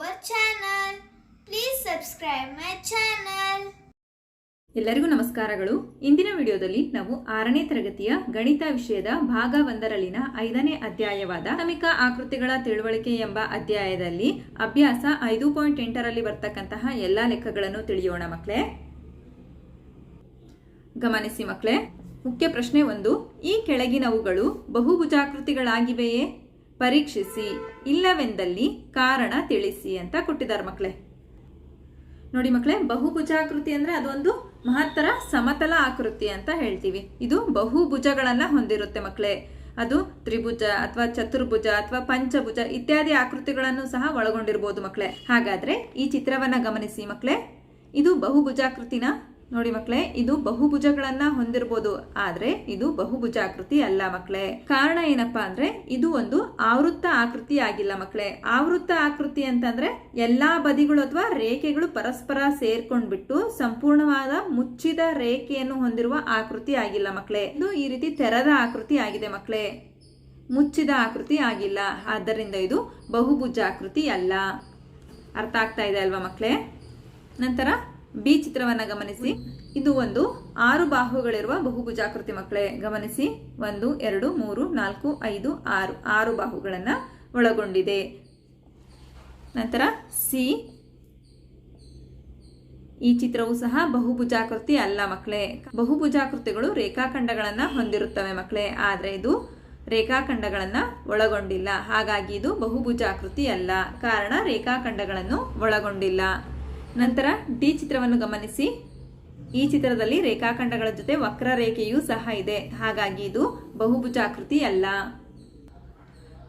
our channel Please subscribe my channel. ಎಲ್ಲರಿಗೂ ನಮಸ್ಕಾರಗಳು. ಇಂದಿನ ವಿಡಿಯೋದಲ್ಲಿ ನಾವು ಆರನೇ ತರಗತಿಯ ಗಣಿತ ವಿಷಯದ ಭಾಗ ಒಂದರಲ್ಲಿನ ಐದನೇ ಅಧ್ಯಾಯವಾದ ಪ್ರಾಥಮಿಕ ಆಕೃತಿಗಳ ತಿಳುವಳಿಕೆ ಎಂಬ ಅಧ್ಯಾಯದಲ್ಲಿ ಅಭ್ಯಾಸ ಐದು ಪಾಯಿಂಟ್ ಎಂಟರಲ್ಲಿ ಬರ್ತಕ್ಕಂತಹ ಎಲ್ಲಾ ಲೆಕ್ಕಗಳನ್ನು ತಿಳಿಯೋಣ ಮಕ್ಕಳೇ. ಗಮನಿಸಿ ಮಕ್ಕಳೇ. ಮುಖ್ಯ ಪ್ರಶ್ನೆ ಒಂದು, ಈ ಕೆಳಗಿನವುಗಳು ಬಹುಭುಜಾಕೃತಿಗಳಾಗಿವೆಯೇ? ಪರೀಕ್ಷಿಸಿ, ಇಲ್ಲವೆಂದಲ್ಲಿ ಕಾರಣ ತಿಳಿಸಿ ಅಂತ ಕೊಟ್ಟಿದ್ದಾರೆ ಮಕ್ಕಳೇ. ನೋಡಿ ಮಕ್ಕಳೇ, ಬಹುಭುಜಾಕೃತಿ ಅಂದ್ರೆ ಅದೊಂದು ಮಹತ್ತರ ಸಮತಲ ಆಕೃತಿ ಅಂತ ಹೇಳ್ತೀವಿ. ಇದು ಬಹುಭುಜಗಳನ್ನು ಹೊಂದಿರುತ್ತೆ ಮಕ್ಕಳೇ. ಅದು ತ್ರಿಭುಜ ಅಥವಾ ಚತುರ್ಭುಜ ಅಥವಾ ಪಂಚಭುಜ ಇತ್ಯಾದಿ ಆಕೃತಿಗಳನ್ನು ಸಹ ಒಳಗೊಂಡಿರಬಹುದು ಮಕ್ಕಳೇ. ಹಾಗಾದ್ರೆ ಈ ಚಿತ್ರವನ್ನ ಗಮನಿಸಿ ಮಕ್ಕಳೇ. ಇದು ಬಹುಭುಜಾಕೃತಿನ ನೋಡಿ ಮಕ್ಕಳೇ, ಇದು ಬಹುಭುಜಗಳನ್ನ ಹೊಂದಿರಬಹುದು ಆದ್ರೆ ಇದು ಬಹುಭುಜಾಕೃತಿ ಅಲ್ಲ ಮಕ್ಕಳೇ. ಕಾರಣ ಏನಪ್ಪಾ ಅಂದ್ರೆ, ಇದು ಒಂದು ಆವೃತ್ತ ಆಕೃತಿ ಆಗಿಲ್ಲ ಮಕ್ಕಳೇ. ಆವೃತ್ತ ಆಕೃತಿ ಅಂತಂದ್ರೆ, ಎಲ್ಲಾ ಬದಿಗಳು ಅಥವಾ ರೇಖೆಗಳು ಪರಸ್ಪರ ಸೇರ್ಕೊಂಡ್ಬಿಟ್ಟು ಸಂಪೂರ್ಣವಾದ ಮುಚ್ಚಿದ ರೇಖೆಯನ್ನು ಹೊಂದಿರುವ ಆಕೃತಿ ಆಗಿಲ್ಲ ಮಕ್ಕಳೇ. ಇದು ಈ ರೀತಿ ತೆರೆದ ಆಕೃತಿ ಆಗಿದೆ ಮಕ್ಕಳೇ. ಮುಚ್ಚಿದ ಆಕೃತಿ ಆಗಿಲ್ಲ. ಆದ್ದರಿಂದ ಇದು ಬಹುಭುಜಾಕೃತಿ ಅಲ್ಲ. ಅರ್ಥ ಆಗ್ತಾ ಇದೆ ಅಲ್ವಾ ಮಕ್ಕಳೇ? ನಂತರ ಬಿ ಚಿತ್ರವನ್ನ ಗಮನಿಸಿ. ಇದು ಒಂದು ಆರು ಬಾಹುಗಳಿರುವ ಬಹುಭುಜಾಕೃತಿ ಮಕ್ಕಳೇ. ಗಮನಿಸಿ. ಒಂದು, ಎರಡು, ಮೂರು, ನಾಲ್ಕು, ಐದು, ಆರು. ಆರು ಬಾಹುಗಳನ್ನ ಒಳಗೊಂಡಿದೆ. ನಂತರ ಸಿ. ಈ ಚಿತ್ರವು ಸಹ ಬಹುಭುಜಾಕೃತಿ ಅಲ್ಲ ಮಕ್ಕಳೇ. ಬಹುಭುಜಾಕೃತಿಗಳು ರೇಖಾಖಂಡಗಳನ್ನ ಹೊಂದಿರುತ್ತವೆ ಮಕ್ಕಳೇ. ಆದ್ರೆ ಇದು ರೇಖಾಖಂಡಗಳನ್ನ ಒಳಗೊಂಡಿಲ್ಲ. ಹಾಗಾಗಿ ಇದು ಬಹುಭುಜಾಕೃತಿ ಅಲ್ಲ. ಕಾರಣ ರೇಖಾಖಂಡಗಳನ್ನು ಒಳಗೊಂಡಿಲ್ಲ. ನಂತರ ಡಿ ಚಿತ್ರವನ್ನು ಗಮನಿಸಿ. ಈ ಚಿತ್ರದಲ್ಲಿ ರೇಖಾಖಂಡಗಳ ಜೊತೆ ವಕ್ರರೇಖೆಯೂ ಸಹ ಇದೆ. ಹಾಗಾಗಿ ಇದು ಬಹುಭುಜಾಕೃತಿ ಅಲ್ಲ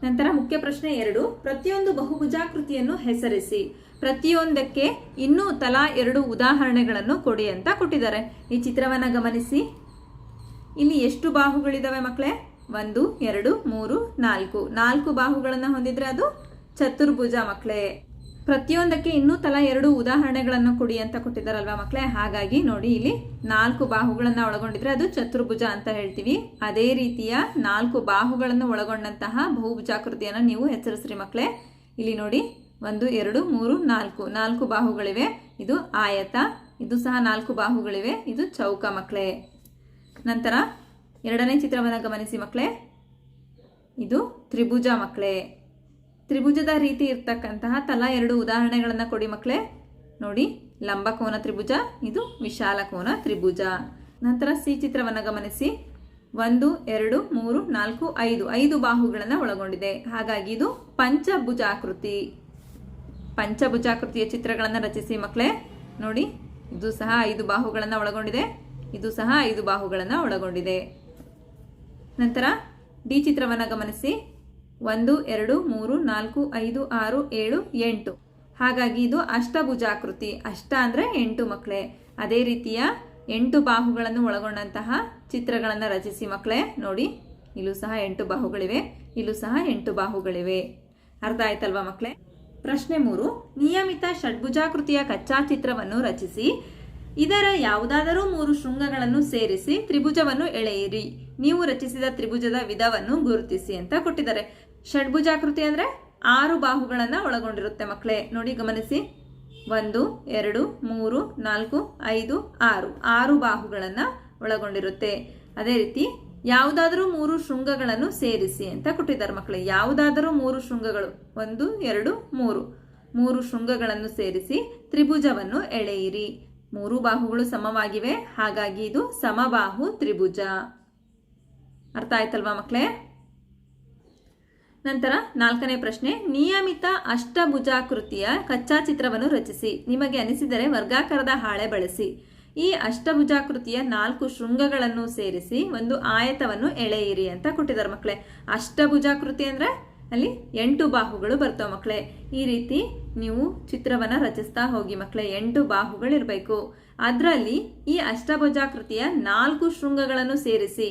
ನಂತರ ಮುಖ್ಯ ಪ್ರಶ್ನೆ ಎರಡು. ಪ್ರತಿಯೊಂದು ಬಹುಭುಜಾಕೃತಿಯನ್ನು ಹೆಸರಿಸಿ. ಪ್ರತಿಯೊಂದಕ್ಕೆ ಇನ್ನೂ ತಲಾ ಎರಡು ಉದಾಹರಣೆಗಳನ್ನು ಕೊಡಿ ಅಂತ ಕೊಟ್ಟಿದ್ದಾರೆ. ಈ ಚಿತ್ರವನ್ನು ಗಮನಿಸಿ. ಇಲ್ಲಿ ಎಷ್ಟು ಬಾಹುಗಳಿದಾವೆ ಮಕ್ಕಳೇ ಒಂದು, ಎರಡು, ಮೂರು, ನಾಲ್ಕು. ನಾಲ್ಕು ಬಾಹುಗಳನ್ನು ಹೊಂದಿದ್ರೆ ಅದು ಚತುರ್ಭುಜ ಮಕ್ಕಳೇ ಪ್ರತಿಯೊಂದಕ್ಕೆ ಇನ್ನೂ ತಲಾ ಎರಡು ಉದಾಹರಣೆಗಳನ್ನು ಕೊಡಿ ಅಂತ ಕೊಟ್ಟಿದ್ದಾರಲ್ವಾ ಮಕ್ಕಳೇ? ಹಾಗಾಗಿ ನೋಡಿ, ಇಲ್ಲಿ ನಾಲ್ಕು ಬಾಹುಗಳನ್ನು ಒಳಗೊಂಡಿದ್ರೆ ಅದು ಚತುರ್ಭುಜ ಅಂತ ಹೇಳ್ತೀವಿ. ಅದೇ ರೀತಿಯ ನಾಲ್ಕು ಬಾಹುಗಳನ್ನು ಒಳಗೊಂಡಂತಹ ಬಹುಭುಜಾಕೃತಿಯನ್ನು ನೀವು ಹೆಸರಿಸ್ರಿ ಮಕ್ಕಳೇ. ಇಲ್ಲಿ ನೋಡಿ, ಒಂದು, ಎರಡು, ಮೂರು, ನಾಲ್ಕು. ನಾಲ್ಕು ಬಾಹುಗಳಿವೆ. ಇದು ಆಯತ, ಇದು ಸಹ ನಾಲ್ಕು ಬಾಹುಗಳಿವೆ. ಇದು ಚೌಕ ಮಕ್ಕಳೇ. ನಂತರ ಎರಡನೇ ಚಿತ್ರವನ್ನು ಗಮನಿಸಿ ಮಕ್ಕಳೇ. ಇದು ತ್ರಿಭುಜ ಮಕ್ಕಳೇ. ತ್ರಿಭುಜದ ರೀತಿ ಇರ್ತಕ್ಕಂತಹ ತಲಾ ಎರಡು ಉದಾಹರಣೆಗಳನ್ನು ಕೊಡಿ ಮಕ್ಕಳೇ ನೋಡಿ ಲಂಬಕೋನ ತ್ರಿಭುಜ, ಇದು ವಿಶಾಲ ಕೋನ ತ್ರಿಭುಜ. ನಂತರ ಸಿ ಚಿತ್ರವನ್ನು ಗಮನಿಸಿ. ಒಂದು, ಎರಡು, ಮೂರು, ನಾಲ್ಕು, ಐದು. ಐದು ಬಾಹುಗಳನ್ನು ಒಳಗೊಂಡಿದೆ. ಹಾಗಾಗಿ ಇದು ಪಂಚಭುಜಾಕೃತಿ. ಪಂಚಭುಜಾಕೃತಿಯ ಚಿತ್ರಗಳನ್ನು ರಚಿಸಿ ಮಕ್ಕಳೇ ನೋಡಿ, ಇದು ಸಹ ಐದು ಬಾಹುಗಳನ್ನು ಒಳಗೊಂಡಿದೆ. ಇದು ಸಹ ಐದು ಬಾಹುಗಳನ್ನು ಒಳಗೊಂಡಿದೆ. ನಂತರ ಡಿ ಚಿತ್ರವನ್ನು ಗಮನಿಸಿ. ಒಂದು, ಎರಡು, ಮೂರು, ನಾಲ್ಕು, ಐದು, ಆರು, ಏಳು, ಎಂಟು. ಹಾಗಾಗಿ ಇದು ಅಷ್ಟಭುಜಾಕೃತಿ. ಅಷ್ಟ ಅಂದರೆ ಎಂಟು ಮಕ್ಕಳೇ ಅದೇ ರೀತಿಯ ಎಂಟು ಬಾಹುಗಳನ್ನು ಒಳಗೊಂಡಂತಹ ಚಿತ್ರಗಳನ್ನು ರಚಿಸಿ ಮಕ್ಕಳೇ ನೋಡಿ, ಇಲ್ಲೂ ಸಹ ಎಂಟು ಬಾಹುಗಳಿವೆ. ಇಲ್ಲೂ ಸಹ ಎಂಟು ಬಾಹುಗಳಿವೆ. ಅರ್ಥ ಆಯ್ತಲ್ವಾ ಮಕ್ಕಳೇ ಪ್ರಶ್ನೆ ಮೂರು. ನಿಯಮಿತ ಷಡ್ಭುಜಾಕೃತಿಯ ಕಚ್ಚಾ ಚಿತ್ರವನ್ನು ರಚಿಸಿ, ಇದರ ಯಾವುದಾದರೂ ಮೂರು ಶೃಂಗಗಳನ್ನು ಸೇರಿಸಿ ತ್ರಿಭುಜವನ್ನು ಎಳೆಯಿರಿ. ನೀವು ರಚಿಸಿದ ತ್ರಿಭುಜದ ವಿಧವನ್ನು ಗುರುತಿಸಿ ಅಂತ ಕೊಟ್ಟಿದ್ದಾರೆ. ಷಡ್ಭುಜಾಕೃತಿ ಅಂದ್ರೆ ಆರು ಬಾಹುಗಳನ್ನು ಒಳಗೊಂಡಿರುತ್ತೆ ಮಕ್ಕಳೇ ನೋಡಿ ಗಮನಿಸಿ. ಒಂದು, ಎರಡು, ಮೂರು, ನಾಲ್ಕು, ಐದು, ಆರು. ಆರು ಬಾಹುಗಳನ್ನು ಒಳಗೊಂಡಿರುತ್ತೆ. ಅದೇ ರೀತಿ ಯಾವುದಾದರೂ ಮೂರು ಶೃಂಗಗಳನ್ನು ಸೇರಿಸಿ ಅಂತ ಕೊಟ್ಟಿದ್ದಾರೆ ಮಕ್ಕಳೇ ಯಾವುದಾದರೂ ಮೂರು ಶೃಂಗಗಳು. ಒಂದು, ಎರಡು, ಮೂರು. ಮೂರು ಶೃಂಗಗಳನ್ನು ಸೇರಿಸಿ ತ್ರಿಭುಜವನ್ನು ಎಳೆಯಿರಿ. ಮೂರು ಬಾಹುಗಳು ಸಮವಾಗಿವೆ. ಹಾಗಾಗಿ ಇದು ಸಮಬಾಹು ತ್ರಿಭುಜ. ಅರ್ಥ ಆಯ್ತಲ್ವಾ ಮಕ್ಕಳೇ ನಂತರ ನಾಲ್ಕನೇ ಪ್ರಶ್ನೆ, ನಿಯಮಿತ ಅಷ್ಟಭುಜಾಕೃತಿಯ ಕಚ್ಚಾ ಚಿತ್ರವನ್ನು ರಚಿಸಿ. ನಿಮಗೆ ಅನಿಸಿದರೆ ವರ್ಗಾಕಾರದ ಹಾಳೆ ಬಳಸಿ. ಈ ಅಷ್ಟಭುಜಾಕೃತಿಯ ನಾಲ್ಕು ಶೃಂಗಗಳನ್ನು ಸೇರಿಸಿ ಒಂದು ಆಯತವನ್ನು ಎಳೆಯಿರಿ ಅಂತ ಕೊಟ್ಟಿದ್ದಾರೆ ಮಕ್ಕಳೇ. ಅಷ್ಟಭುಜಾಕೃತಿ ಅಂದ್ರೆ ಅಲ್ಲಿ ಎಂಟು ಬಾಹುಗಳು ಬರ್ತವೆ ಮಕ್ಕಳೇ. ಈ ರೀತಿ ನೀವು ಚಿತ್ರವನ್ನು ರಚಿಸ್ತಾ ಹೋಗಿ ಮಕ್ಕಳೇ, ಎಂಟು ಬಾಹುಗಳಿರಬೇಕು. ಅದರಲ್ಲಿ ಈ ಅಷ್ಟಭುಜಾಕೃತಿಯ ನಾಲ್ಕು ಶೃಂಗಗಳನ್ನು ಸೇರಿಸಿ.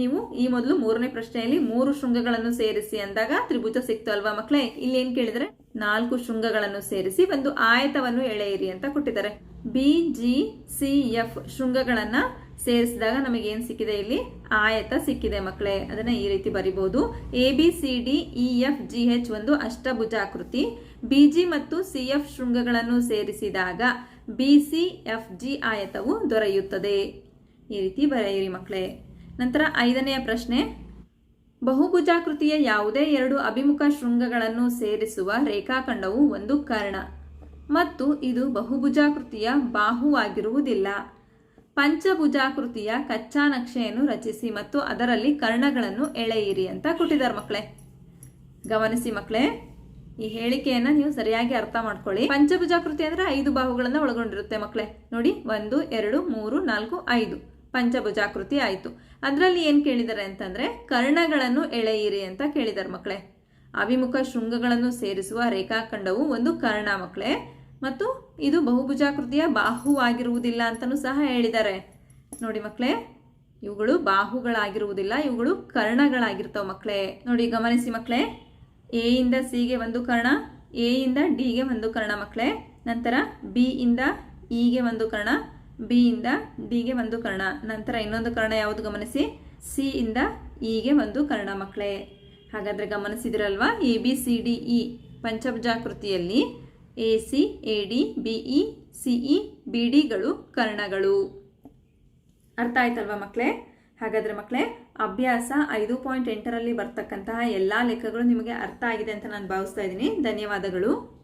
ನೀವು ಈ ಮೊದಲು ಮೂರನೇ ಪ್ರಶ್ನೆಯಲ್ಲಿ ಮೂರು ಶೃಂಗಗಳನ್ನು ಸೇರಿಸಿ ಅಂದಾಗ ತ್ರಿಭುಜ ಸಿಕ್ತು ಅಲ್ವಾ ಮಕ್ಕಳೇ ಇಲ್ಲಿ ಏನ್ ಕೇಳಿದ್ರೆ, ನಾಲ್ಕು ಶೃಂಗಗಳನ್ನು ಸೇರಿಸಿ ಒಂದು ಆಯತವನ್ನು ಎಳೆಯಿರಿ ಅಂತ ಕೊಟ್ಟಿದ್ದಾರೆ. ಬಿ ಜಿ ಸಿ ಎಫ್ ಶೃಂಗಗಳನ್ನ ಸೇರಿಸಿದಾಗ ನಮಗೆ ಏನ್ ಸಿಕ್ಕಿದೆ ಇಲ್ಲಿ? ಆಯತ ಸಿಕ್ಕಿದೆ ಮಕ್ಕಳೇ ಅದನ್ನ ಈ ರೀತಿ ಬರಿಬಹುದು A B C D E F G H ಒಂದು ಅಷ್ಟಭುಜಾಕೃತಿ. ಬಿ ಜಿ ಮತ್ತು ಸಿ ಎಫ್ ಶೃಂಗಗಳನ್ನು ಸೇರಿಸಿದಾಗ ಬಿ ಸಿ ಎಫ್ ಜಿ ಆಯತವು ದೊರೆಯುತ್ತದೆ. ಈ ರೀತಿ ಬರೆಯಿರಿ ಮಕ್ಕಳೇ ನಂತರ ಐದನೆಯ ಪ್ರಶ್ನೆ. ಬಹುಭುಜಾಕೃತಿಯ ಯಾವುದೇ ಎರಡು ಅಭಿಮುಖ ಶೃಂಗಗಳನ್ನು ಸೇರಿಸುವ ರೇಖಾಖಂಡವು ಒಂದು ಕರ್ಣ. ಮತ್ತು ಇದು ಬಹುಭುಜಾಕೃತಿಯ ಬಾಹುವಾಗಿರುವುದಿಲ್ಲ ಪಂಚಭುಜಾಕೃತಿಯ ಕಚ್ಚಾ ನಕ್ಷೆಯನ್ನು ರಚಿಸಿ ಮತ್ತು ಅದರಲ್ಲಿ ಕರ್ಣಗಳನ್ನು ಎಳೆಯಿರಿ ಅಂತ ಕೊಟ್ಟಿದ್ದಾರೆ ಮಕ್ಕಳೇ. ಗಮನಿಸಿ ಮಕ್ಕಳೇ, ಈ ಹೇಳಿಕೆಯನ್ನು ನೀವು ಸರಿಯಾಗಿ ಅರ್ಥ ಮಾಡ್ಕೊಳ್ಳಿ. ಪಂಚಭುಜಾಕೃತಿ ಅಂದ್ರೆ ಐದು ಬಾಹುಗಳನ್ನು ಒಳಗೊಂಡಿರುತ್ತೆ ಮಕ್ಕಳೇ. ನೋಡಿ, ಒಂದು, ಎರಡು, ಮೂರು, ನಾಲ್ಕು, ಐದು. ಪಂಚಭುಜಾಕೃತಿ ಆಯಿತು. ಅದರಲ್ಲಿ ಏನು ಕೇಳಿದ್ದಾರೆ ಅಂತಂದರೆ, ಕರ್ಣಗಳನ್ನು ಎಳೆಯಿರಿ ಅಂತ ಕೇಳಿದ್ದಾರೆ ಮಕ್ಕಳೇ ಅಭಿಮುಖ ಶೃಂಗಗಳನ್ನು ಸೇರಿಸುವ ರೇಖಾಖಂಡವು ಒಂದು ಕರ್ಣ ಮಕ್ಕಳೇ ಮತ್ತು ಇದು ಬಹುಭುಜಾಕೃತಿಯ ಬಾಹುವಾಗಿರುವುದಿಲ್ಲ ಅಂತಲೂ ಸಹ ಹೇಳಿದ್ದಾರೆ ನೋಡಿ ಮಕ್ಕಳೇ ಇವುಗಳು ಬಾಹುಗಳಾಗಿರುವುದಿಲ್ಲ, ಇವುಗಳು ಕರ್ಣಗಳಾಗಿರ್ತಾವೆ ಮಕ್ಕಳೇ ನೋಡಿ ಗಮನಿಸಿ ಮಕ್ಕಳೇ ಎ ಇಂದ ಸಿಗೆ ಒಂದು ಕರ್ಣ, ಎ ಇಂದ ಡಿಗೆ ಒಂದು ಕರ್ಣ ಮಕ್ಕಳೇ ನಂತರ ಬಿ ಇಂದ ಇಗೆ ಒಂದು ಕರ್ಣ ಬಿ ಇಂದ ಡಿಗೆ ಒಂದು ಕರ್ಣ. ನಂತರ ಇನ್ನೊಂದು ಕರ್ಣ ಯಾವುದು ಗಮನಿಸಿ? ಸಿ ಇಂದ ಇಗೆ ಒಂದು ಕರ್ಣ ಮಕ್ಕಳೇ. ಹಾಗಾದ್ರೆ ಗಮನಿಸಿದ್ರಲ್ವಾ? A, B, C, D, E ಪಂಚಭುಜಾಕೃತಿಯಲ್ಲಿ A, C, A, D, B, E, C, E, B ಡಿಗಳು ಕರ್ಣಗಳು. ಅರ್ಥ ಆಯ್ತಲ್ವಾ ಮಕ್ಕಳೇ? ಹಾಗಾದ್ರೆ ಮಕ್ಕಳೇ, ಅಭ್ಯಾಸ ಐದು ಪಾಯಿಂಟ್ ಎಂಟರಲ್ಲಿ ಬರ್ತಕ್ಕಂತಹ ಎಲ್ಲ ಲೆಕ್ಕಗಳು ನಿಮಗೆ ಅರ್ಥ ಆಗಿದೆ ಅಂತ ನಾನು ಭಾವಿಸ್ತಾ ಇದ್ದೀನಿ. ಧನ್ಯವಾದಗಳು.